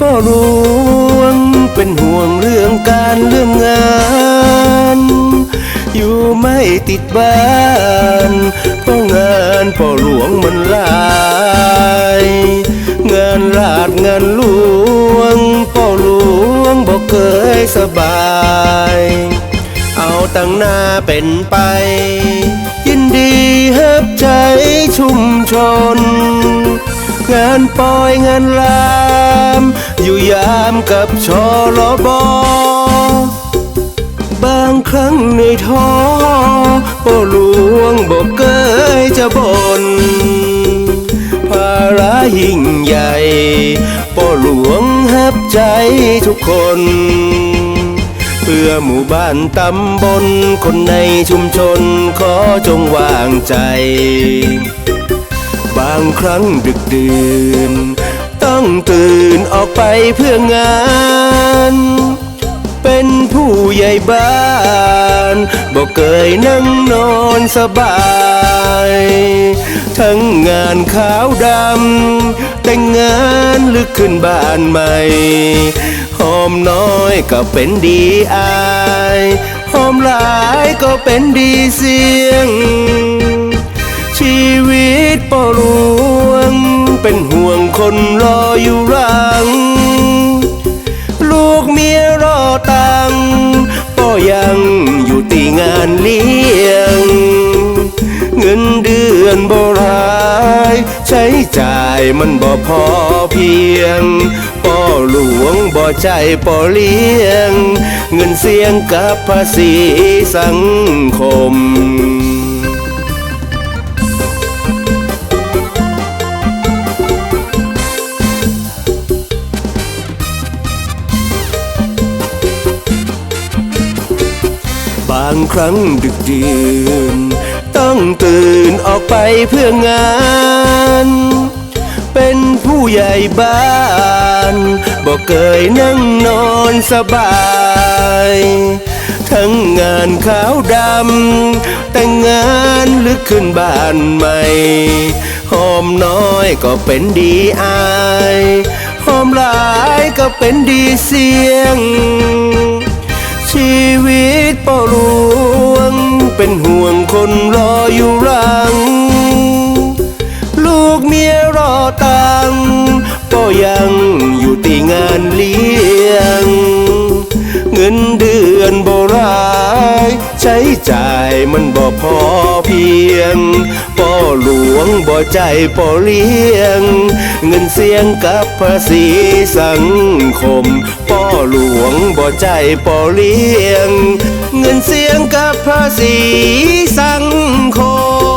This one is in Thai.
พ่อหลวงเป็นห่วงเรื่องการเรื่องงาน อยู่ไม่ติดบ้านเพราะงานพ่อหลวงมันหลายงานราดงานหลวงพ่อหลวงบอกเคยสบาย เอาตั้งหน้าเป็นไป ยินดีฮับใจชุมชน งานปอยงานลาม อยู่ยามกับชอรบอบางครั้งในท้อพ่อหลวงบอกเกยจะบนภาระยิ่งใหญ่พ่อหลวงฮับใจทุกคน เพื่อหมู่บ้านตำบลคนในชุมชนขอจงวางใจ บางครั้งดึกดื่น ต้องตื่นออกไปเพื่องาน เป็นผู้ใหญ่บ้านบอกเคยนั่งนอนสบาย ทั้งงานขาวดำ แต่งงานลึกขึ้นบ้านใหม่หอมน้อยก็เป็นดีอายหอมหลายก็เป็นดีเสียง ชีวิตป่อหลวง เป็นห่วงคนรออยู่หลัง ลูกเมียรอตังป่อยังอยู่ตีงานเลี้ยง เงินเดือนบรายใช้จ่ายมันบ่พอเพียงป่อหลวงบ่ใจป่อเลี้ยง เงินเสียงกับภาษีสังคมางครั้งดึกดื่น ต้องตื่นออกไปเพื่องาน เป็นผู้ใหญ่บ้านบอกเคยนั่งนอนสบาย ทั้งงานขาวดำ แต่งงานลึกขึ้นบ้านใหม่หอมน้อยก็เป็นดีอายหอมหลายก็เป็นดีเสีย เป็นห่วงคนรออยู่รัง ลูกเมียรอตังก็ยังอยู่ตีงานเลี้ยง เงินเดือนบ่ราย ใช้จ่ายมันบ่พอ พียงป่อหลวงบ่ใจป่อเลี้ยง เงินเสียงกับภาษีสังคมป่อหลวงบ่ใจป่อเลี้ยง เงินเสียงกับภาษีสังคม